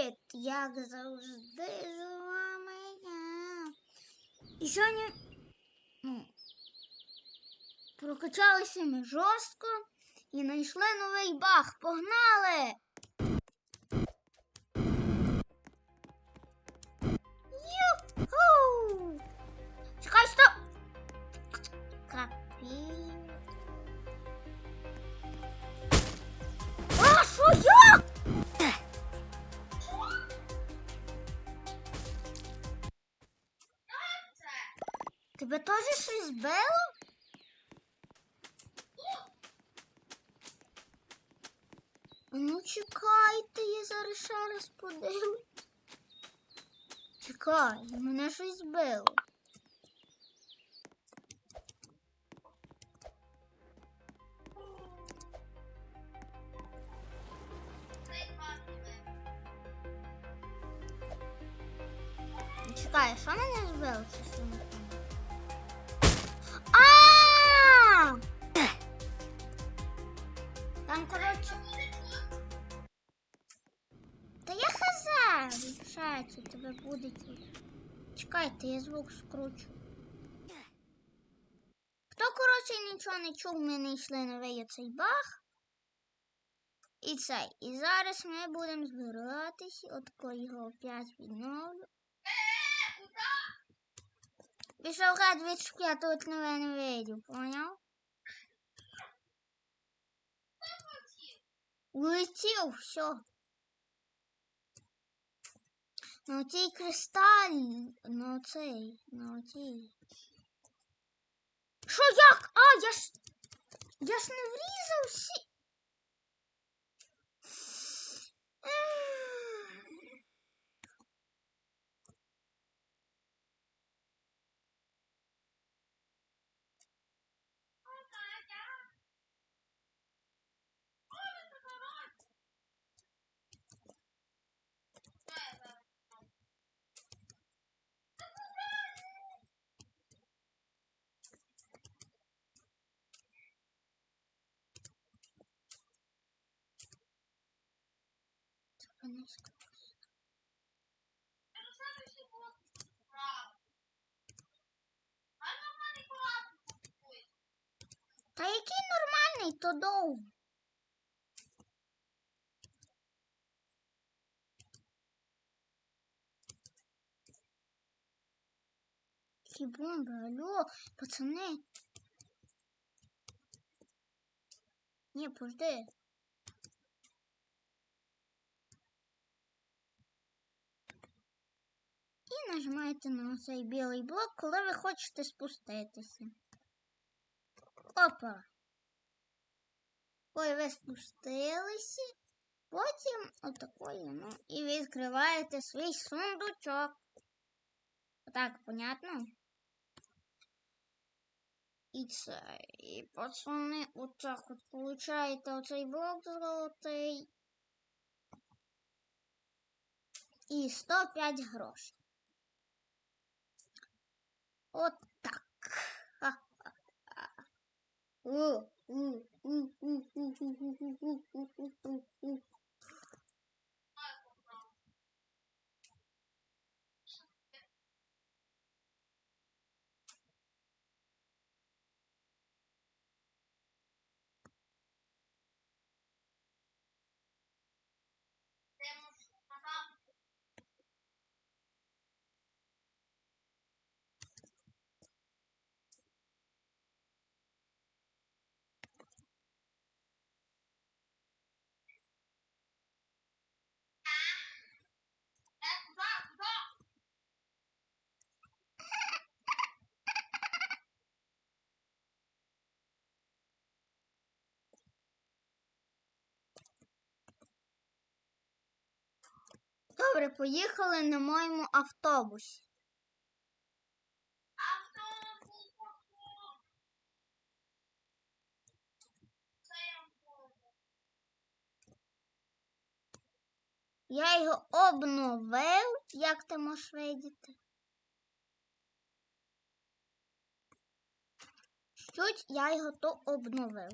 Привіт! Як завжди з вами я. І сьогодні ну, прокачалися ми жорстко і знайшли новий баг. Погнали! Тебе теж щось збило? Ну чекайте, я зараз ще раз подивлюсь. Чекай, мене щось збило. Чекай, що мене збило? Це що Там, коротше. Та я хз, вибачайте, тебе буде. Чекайте, я звук скручу. Хто, коротше, нічого не чув, ми не йшли новий оцей баг. І цей. І зараз ми будемо збиратись. От коли його опять відновлю. Пішов гад я тут нове не вийду, поняв? Улетів, все. На цій кристаль, на цей, на цій. Що як? А, я ж. Я ж не врізався. Та який нормальний, то довго. Які бомби, алло, пацани. Ні, пожди. Нажимаєте на цей білий блок, коли ви хочете спуститися. Опа. Ой, ви спустилися. Потім отакої, ну, і відкриваєте свій сундучок. Так, понятно? І це, і пацани, отак от получаєте оцей блок золотий. І 105 грошей так. Ха-ха. Добре, поїхали на моєму автобусі. Я його обновив, як ти можеш видіти. Чуть я його то обновив.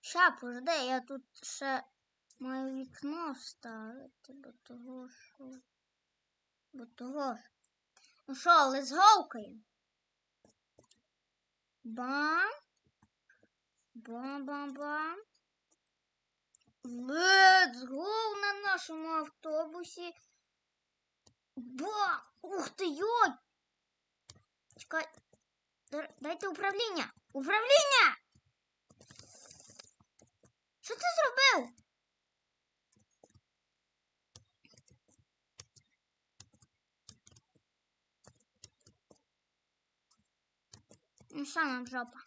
Ща, пожди, я тут ще Маю вікно вставити, бо того що. Бо того ж. Ну що, але зговкаємо. Бам. Бам-бам-бам. Let's go на нашому автобусі. Бам! Ух ти йой! Чекай. Дайте управління! Управління! Що ти зробив? Ну що жопа?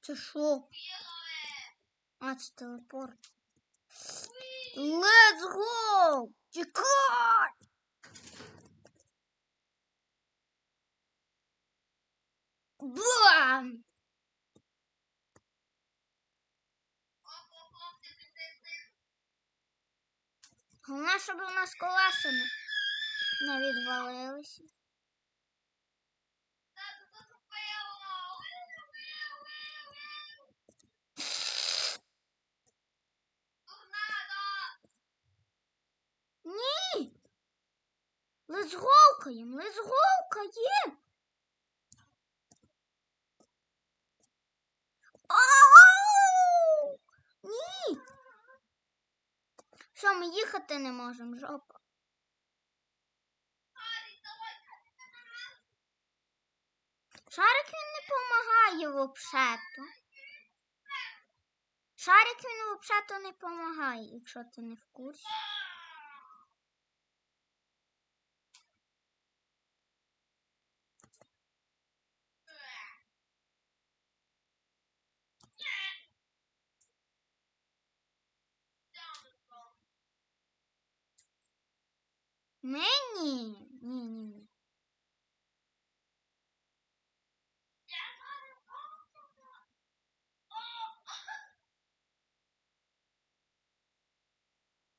Це що? А, це телепорт. Let's go! Тікай! Бам! Головне, щоб у нас колеса не відвалилися. Ні! Лезголкаєм, лезголкаєм! Ау! Ні! Що, ми їхати не можемо, жопа? Шарик він не допомагає взагалі-то. Шарик він взагалі не допомагає, якщо ти не в курсі. Мені? Ні, ні, ні.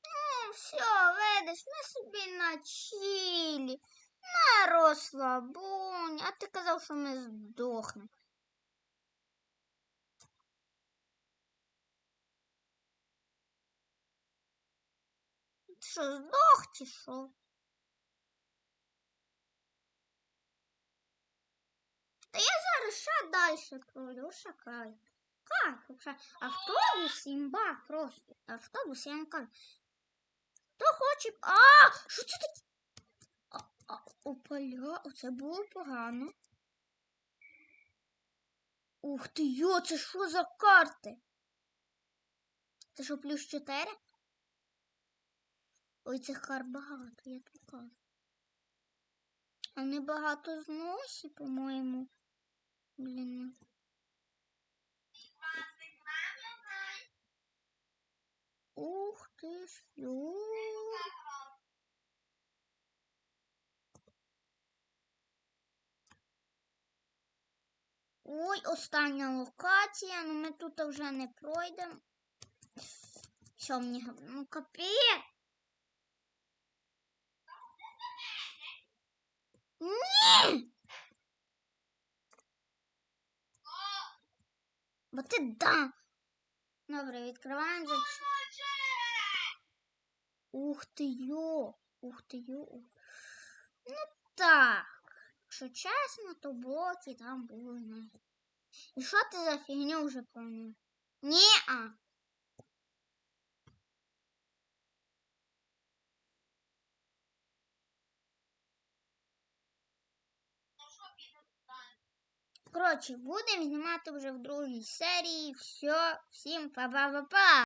Ну, все, видиш, ми собі на чилі, на розслабоні, а ти казав, що ми здохнемо. Ти що, здох чи що? Та я зараз ще далі пройду, шакай. Как? Автобус імба просто. Автобус, я вам кажу. Хто хоче. А! Що це таке? Опаля, оце було погано. Ух ти йо, це що за карти? Це що плюс 4? Ой, цих карт багато, я тобі кажу. Не багато зносі, по-моєму. Блін. Ух ти ж. Ой, остання локація, ну ми тут вже не пройдемо. Що мені Ну капець. Ні! Бо ти да. Добре, відкриваємо за Ух ти йо! Ух ти йо! Ну так. Якщо чесно, то блоки там були. І що ти за фігню вже плануєш? Ні-а. Коротше, будемо знімати вже в другій серії. Все, всім па-па-па-па!